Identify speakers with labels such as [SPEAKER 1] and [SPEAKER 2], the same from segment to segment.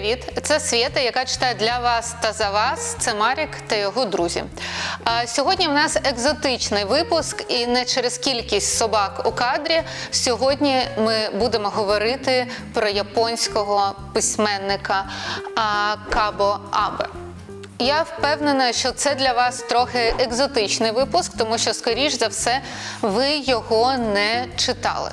[SPEAKER 1] привіт! Це Свєта, яка читає для вас та за вас. Це Марік та його друзі. А, Сьогодні в нас екзотичний випуск, і не через кількість собак у кадрі. Сьогодні ми будемо говорити про японського письменника Кабо Абе. Я впевнена, що це для вас трохи екзотичний випуск, тому що, скоріш за все, ви його не читали.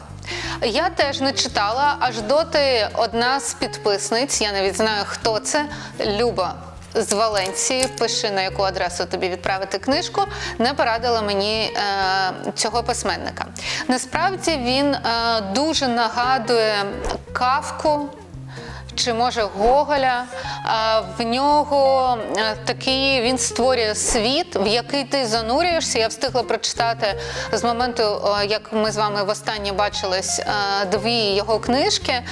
[SPEAKER 1] Я теж не читала, аж доти одна з підписниць, я навіть знаю, хто це, Люба з Валенції, пиши на яку адресу тобі відправити книжку, не порадила мені е, цього письменника. Насправді він е, дуже нагадує кавку чи може Гоголя. В нього е, такий він створює світ, в який ти занурюєшся. Я встигла прочитати з моменту, як ми з вами востаннє бачились е, дві його книжки. Е,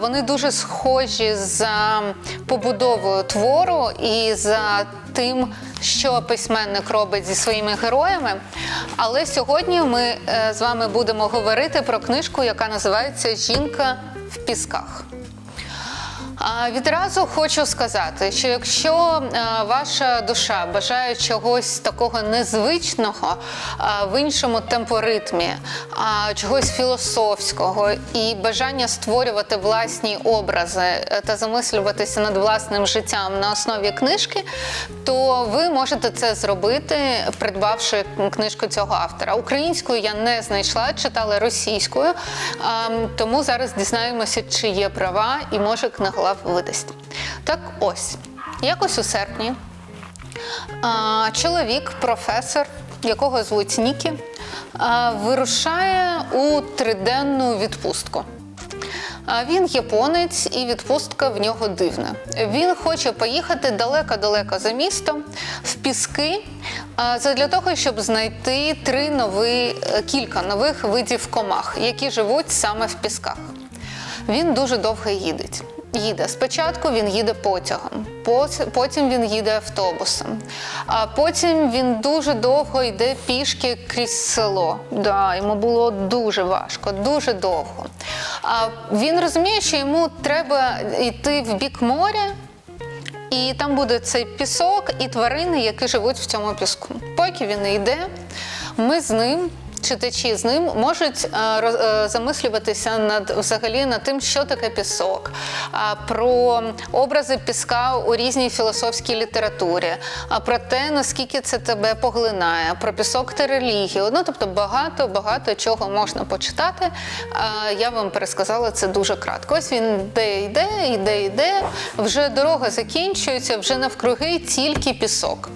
[SPEAKER 1] Вони дуже схожі за побудовою твору і за тим, що письменник робить зі своїми героями. Але сьогодні ми з вами будемо говорити про книжку, яка називається Жінка в пісках. Відразу хочу сказати, що якщо е, ваша душа бажає чогось такого незвичного е, в іншому темпоритмі, чогось філософського і бажання створювати власні образи е, та замислюватися над власним життям на основі книжки, то ви можете це зробити, придбавши книжку цього автора. Українською я не знайшла, читала російською, тому зараз дізнаємося, чи є права, і може книголав видасть. Так ось, якось у серпні чоловік, професор, якого звуть Нікі, вирушає у триденну відпустку. Він японець, і відпустка в нього дивна. Він хоче поїхати далеко-далеко за місто в піски а, задля того, щоб знайти три нові, е, кілька нових видів комах, які живуть саме в пісках. Він дуже довго їде. Їде. Спочатку він їде потягом, потім він їде автобусом, а потім він дуже довго йде пішки крізь село. Да, йому було дуже важко, дуже довго. А він розуміє, що йому треба йти в бік моря, і там буде цей пісок і тварини, які живуть в цьому піску. Поки він йде, ми з ним. Читачі з ним можуть е, е, замислюватися над взагалі над тим, що таке пісок, а, про образи піска у різній філософській літературі, а про те, наскільки це тебе поглинає, про пісок та релігію. Ну тобто багато багато чого можна почитати. Я вам пересказала це дуже кратко. Ось він йде, йде, йде, йде. Вже дорога закінчується, вже навкруги тільки пісок.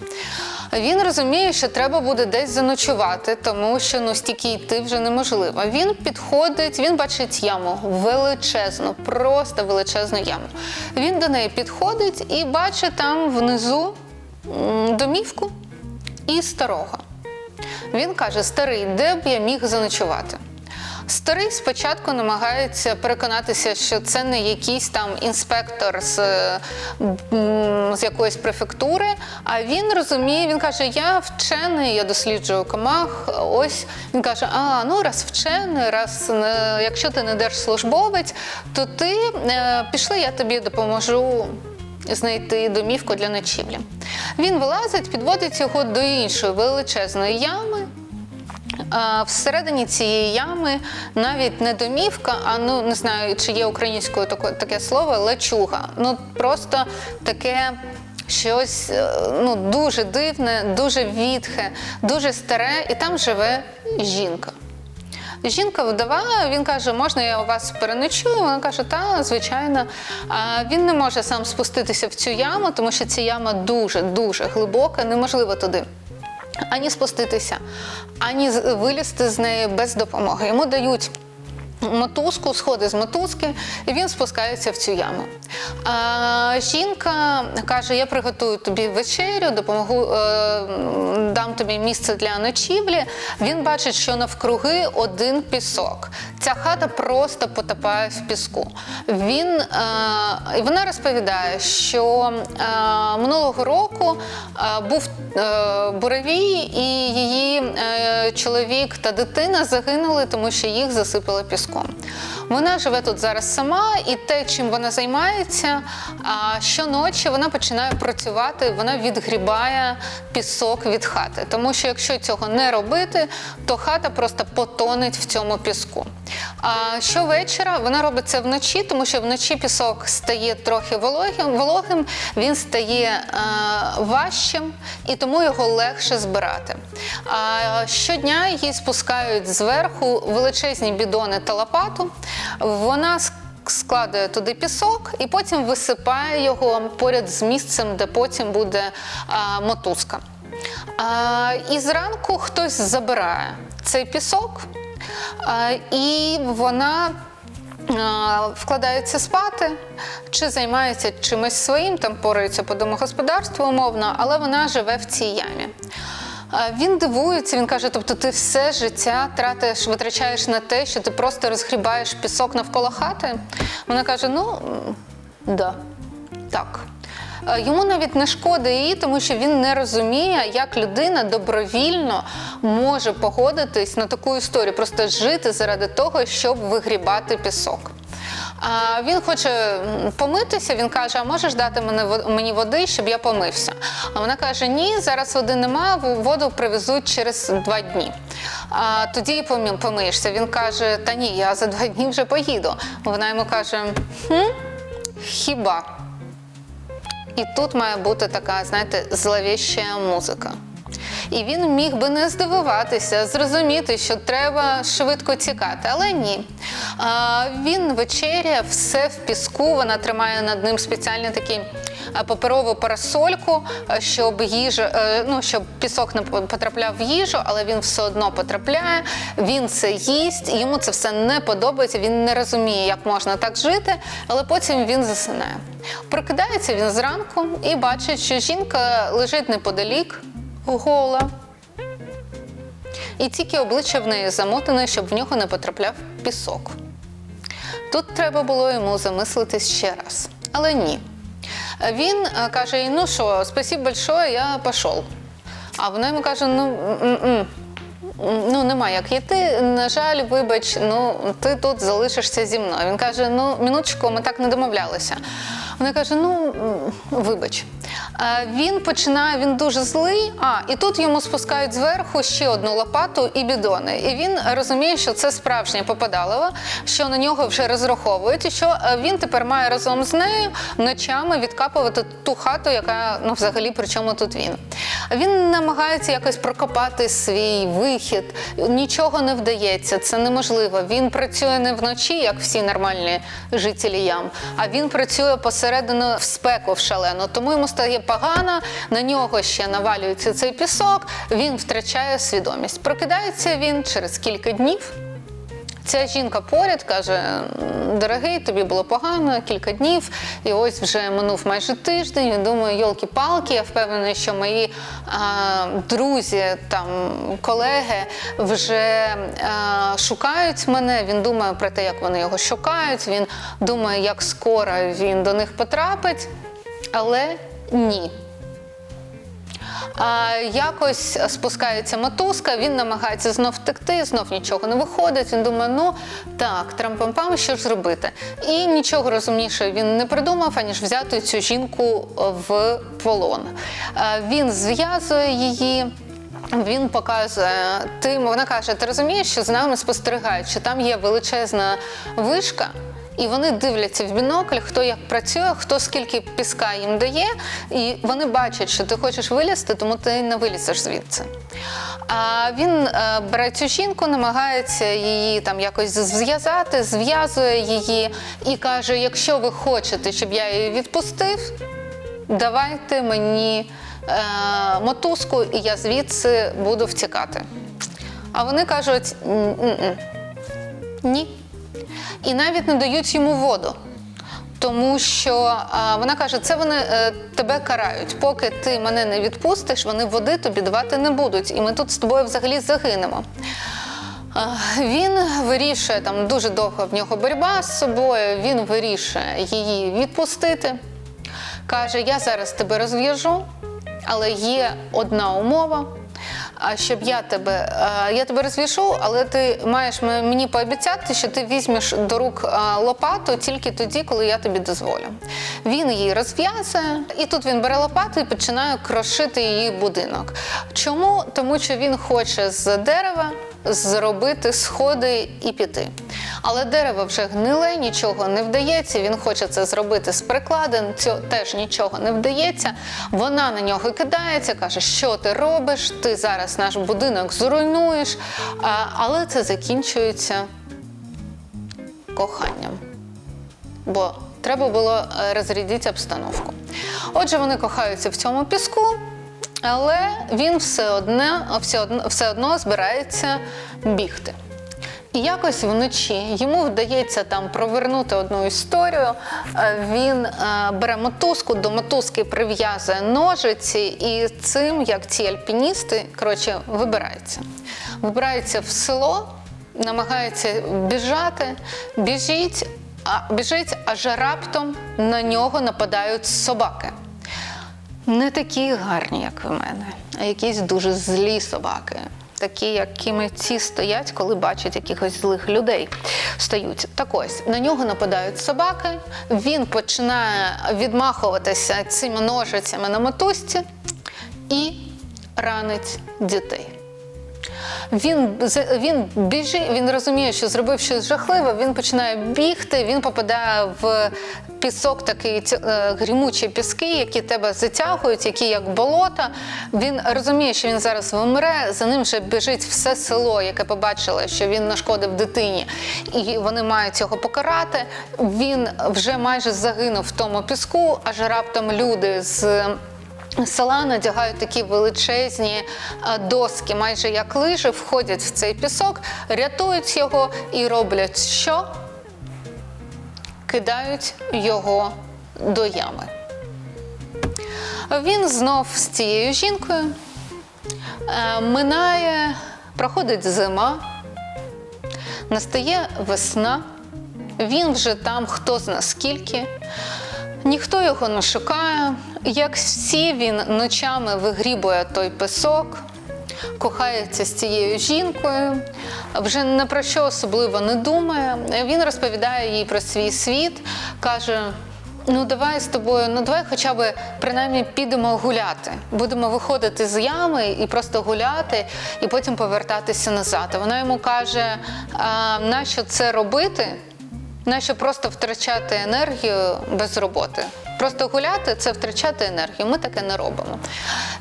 [SPEAKER 1] Він розуміє, що треба буде десь заночувати, тому що ну стільки йти вже неможливо. Він підходить, він бачить яму величезну, просто величезну яму. Він до неї підходить і бачить там внизу домівку і старого. Він каже: Старий, де б я міг заночувати? Старий спочатку намагається переконатися, що це не якийсь там інспектор з, з якоїсь префектури. А він розуміє, він каже: Я вчений, я досліджую комах. Ось він каже: А ну раз вчений, раз не, якщо ти не держслужбовець, то ти е, пішли, я тобі допоможу знайти домівку для ночівлі. Він вилазить, підводить його до іншої величезної ями. Всередині цієї ями навіть не домівка, а ну не знаю, чи є українською таке, таке слово лачуга. Ну просто таке щось е, ну, дуже дивне, дуже відхе, дуже старе, і там живе жінка. Жінка вдова, він каже, можна я у вас переночую? Вона каже, та, звичайно. А він не може сам спуститися в цю яму, тому що ця яма дуже-дуже глибока, неможливо туди ані спуститися, ані вилізти з неї без допомоги. Йому дають мотузку, сходи з мотузки, і він спускається в цю яму. А, жінка каже: Я приготую тобі вечерю, допомогу, е, дам тобі місце для ночівлі. Він бачить, що навкруги один пісок. Ця хата просто потопає в піску. Він, е, вона розповідає, що е, минулого року е, був е, буревій, і її е, чоловік та дитина загинули, тому що їх засипали 음 Вона живе тут зараз сама, і те, чим вона займається, а щоночі вона починає працювати, вона відгрібає пісок від хати. Тому що якщо цього не робити, то хата просто потонеть в цьому піску. А щовечора вона робить це вночі, тому що вночі пісок стає трохи вологим, вологим він стає е, важчим і тому його легше збирати. А щодня їй спускають зверху величезні бідони та лопату. Вона ск- складає туди пісок і потім висипає його поряд з місцем, де потім буде а, мотузка. А, і зранку хтось забирає цей пісок, а, і вона вкладається спати чи займається чимось своїм, там порається по домогосподарству умовно, але вона живе в цій ямі. Він дивується, він каже: тобто ти все життя тратиш, витрачаєш на те, що ти просто розгрібаєш пісок навколо хати. Вона каже: ну да, так. Е, Йому навіть не шкода її, тому що він не розуміє, як людина добровільно може погодитись на таку історію, просто жити заради того, щоб вигрібати пісок. А він хоче помитися. Він каже: А можеш дати мені води, щоб я помився? А вона каже: Ні, зараз води немає, воду привезуть через два дні. А тоді помиєшся. Він каже: Та ні, я за два дні вже поїду. Вона йому каже: хм, хіба? І тут має бути така, знаєте, зловіща музика. І він міг би не здивуватися, зрозуміти, що треба швидко тікати, але ні. Він вечеря, все в піску. Вона тримає над ним спеціальний такий паперову парасольку, щоб їжа, е, ну щоб пісок не потрапляв в їжу, але він все одно потрапляє. Він це їсть, йому це все не подобається. Він не розуміє, як можна так жити, але потім він засинає. Прокидається він зранку і бачить, що жінка лежить неподалік, гола. І тільки обличчя в неї замотане, щоб в нього не потрапляв пісок. Тут треба було йому замислитись ще раз. Але ні. Він е, каже: їй, ну що, спасибо большое, я пішов. А вона йому каже: ну, ну нема як йти. На жаль, вибач, ну ти тут залишишся зі мною. Він каже: ну, минуточку, ми так не домовлялися. Вона каже: ну вибач. Е, Він починає, він дуже злий. А, і тут йому спускають зверху ще одну лопату і бідони. І він розуміє, що це справжнє попадалово, що на нього вже розраховують, і що е, він тепер має разом з нею ночами відкапувати ту хату, яка ну взагалі при чому тут він. Він намагається якось прокопати свій вихід. Нічого не вдається, це неможливо. Він працює не вночі, як всі нормальні жителі ям, а він працює посередину в спеку в шалену. Тому йому стає погано, на нього ще навалюється цей пісок, він втрачає свідомість. Прокидається він через кілька днів. Ця жінка поряд каже: дорогий, тобі було погано кілька днів, і ось вже минув майже тиждень. Він думає, йолки-палки, я впевнений, що мої а, друзі, там колеги вже а, шукають мене. Він думає про те, як вони його шукають. Він думає, як скоро він до них потрапить, але ні. А, якось спускається мотузка, він намагається знов втекти, знов нічого не виходить. Він думає, ну так, трампампам, що ж зробити? І нічого розумніше він не придумав, аніж взяти цю жінку в полон. А, він зв'язує її. Він показує тим, вона каже: ти розумієш, що з нами спостерігають, що там є величезна вишка, і вони дивляться в бінокль, хто як працює, хто скільки піска їм дає, і вони бачать, що ти хочеш вилізти, тому ти не вилізеш звідси. А він е, бере цю жінку, намагається її там якось зв'язати, зв'язує її і каже: якщо ви хочете, щоб я її відпустив, давайте мені е, мотузку, і я звідси буду втікати. А вони кажуть: ні. І навіть не дають йому воду. Тому що а, вона каже, це вони е, тебе карають. Поки ти мене не відпустиш, вони води тобі давати не будуть. І ми тут з тобою взагалі загинемо. А, Він вирішує там дуже довго в нього боротьба з собою. Він вирішує її відпустити. Каже: Я зараз тебе розв'яжу, але є одна умова. А, щоб я тебе, я тебе розвішу, але ти маєш мені пообіцяти, що ти візьмеш до рук лопату тільки тоді, коли я тобі дозволю. Він її розв'язує, і тут він бере лопату і починає крошити її будинок. Чому? Тому що він хоче з дерева зробити сходи і піти. Але дерево вже гниле, нічого не вдається. Він хоче це зробити з прикладом, цього теж нічого не вдається. Вона на нього кидається, каже, що ти робиш, ти зараз наш будинок зруйнуєш. Але це закінчується коханням. Бо треба було е, розрядити обстановку. Отже, вони кохаються в цьому піску, але він все одне, все одно, все одно збирається бігти. І якось вночі йому вдається там провернути одну історію. Е, Він е, бере мотузку, до мотузки прив'язує ножиці, і цим, як ці альпіністи, коротше, вибирається. Вибирається в село, намагається біжати, біжить, а біжить, аж раптом на нього нападають собаки. Не такі гарні, як в мене, а якісь дуже злі собаки. Такі, якими ці стоять, коли бачать якихось злих людей. Стають. Так ось на нього нападають собаки. Він починає відмахуватися цими ножицями на мотузці і ранить дітей. Він, він біжить, він розуміє, що зробив щось жахливе, він починає бігти, він попадає в пісок, такий е, грімучі піски, які тебе затягують, які як болота. Він розуміє, що він зараз вимре, за ним вже біжить все село, яке побачило, що він нашкодив дитині, і вони мають його покарати. Він вже майже загинув в тому піску, аж раптом люди з села надягають такі величезні е, доски, майже як лижі, входять в цей пісок, рятують його і роблять що? Кидають його до ями. Він знов з цією жінкою е, минає, проходить зима, настає весна, він вже там хто зна скільки. Ніхто його не шукає. Як всі, він ночами вигрібує той песок, кохається з цією жінкою, вже не про що особливо не думає. Він розповідає їй про свій світ, каже. Ну, давай з тобою, ну давай хоча б принаймні підемо гуляти. Будемо виходити з ями і просто гуляти, і потім повертатися назад. Вона йому каже: а, нащо це робити? Нащо просто втрачати енергію без роботи? Просто гуляти це втрачати енергію. Ми таке не робимо.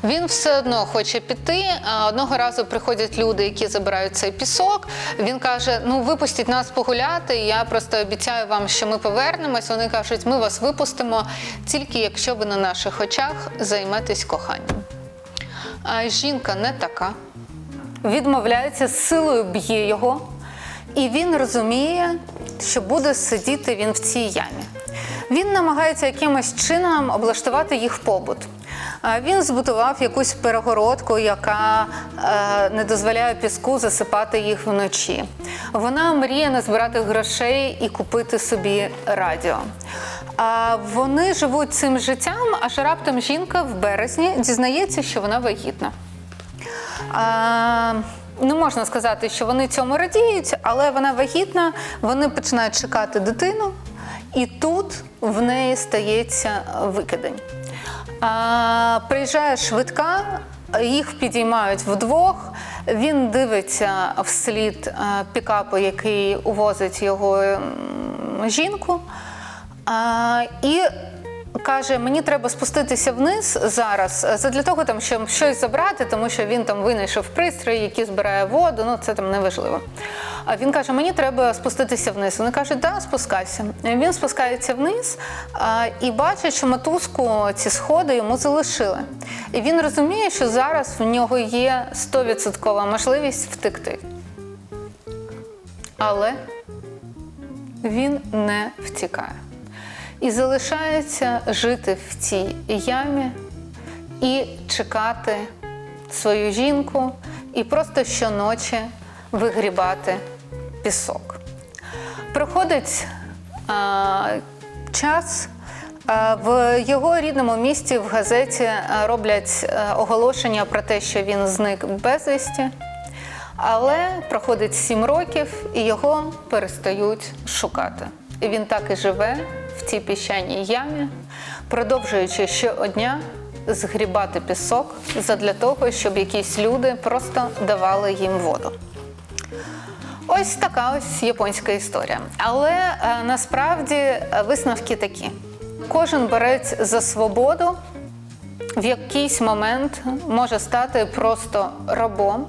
[SPEAKER 1] Він все одно хоче піти. Одного разу приходять люди, які забирають цей пісок. Він каже: Ну, випустіть нас погуляти. Я просто обіцяю вам, що ми повернемось. Вони кажуть, ми вас випустимо тільки якщо ви на наших очах займетесь коханням. А жінка не така. Відмовляється, з силою б'є його. І він розуміє, що буде сидіти він в цій ямі. Він намагається якимось чином облаштувати їх побут. Він збудував якусь перегородку, яка е, не дозволяє піску засипати їх вночі. Вона мріє назбирати грошей і купити собі радіо. А вони живуть цим життям, аж раптом жінка в березні дізнається, що вона вагітна. Не можна сказати, що вони цьому радіють, але вона вагітна, вони починають чекати дитину, і тут в неї стається викидень. А, приїжджає швидка, їх підіймають вдвох. Він дивиться вслід е, пікапу, який увозить його жінку. А, і каже: мені треба спуститися вниз зараз е, для того, там, щоб щось забрати, тому що він там винайшов пристрій, який збирає воду. Ну це там неважливо. А він каже: Мені треба спуститися вниз. Вони кажуть, да, спускайся. Він спускається вниз і бачить, що мотузку ці сходи йому залишили. І він розуміє, що зараз в нього є 100% можливість втекти. Але він не втікає. І залишається жити в цій ямі і чекати свою жінку, і просто щоночі вигрібати пісок. Проходить а, час, В його рідному місті в газеті роблять оголошення про те, що він зник безвісті, але проходить сім років і його перестають шукати. І він так і живе в тій піщаній ямі, продовжуючи щодня згрібати пісок задля того, щоб якісь люди просто давали їм воду. Ось така ось японська історія. Але е, насправді висновки такі: кожен борець за свободу в якийсь момент може стати просто рабом,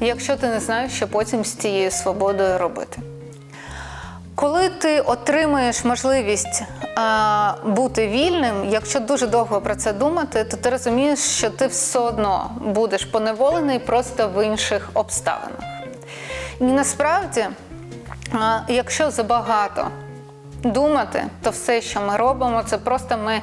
[SPEAKER 1] якщо ти не знаєш, що потім з цією свободою робити. Коли ти отримаєш можливість а, бути вільним, якщо дуже довго про це думати, то ти розумієш, що ти все одно будеш поневолений просто в інших обставинах. І насправді, а, якщо забагато думати, то все, що ми робимо, це просто ми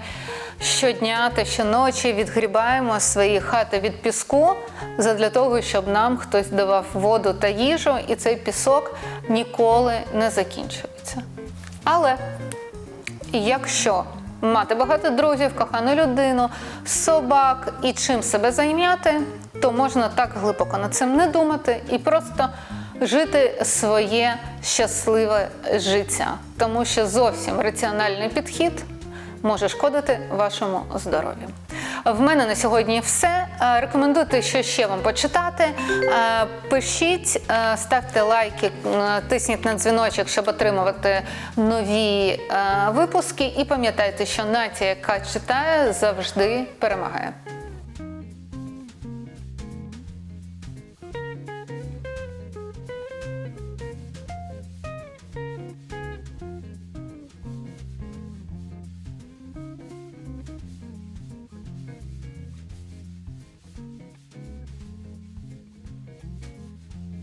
[SPEAKER 1] щодня та щоночі відгрібаємо свої хати від піску задля того, щоб нам хтось давав воду та їжу, і цей пісок ніколи не закінчується. Але якщо мати багато друзів, кохану людину, собак і чим себе зайняти, то можна так глибоко над цим не думати і просто жити своє щасливе життя, тому що зовсім раціональний підхід може шкодити вашому здоров'ю. В мене на сьогодні все. Е, Рекомендуйте, що ще вам почитати. Е, Пишіть, е, ставте лайки, тисніть на дзвіночок, щоб отримувати нові випуски. І пам'ятайте, що нація, яка читає, завжди перемагає.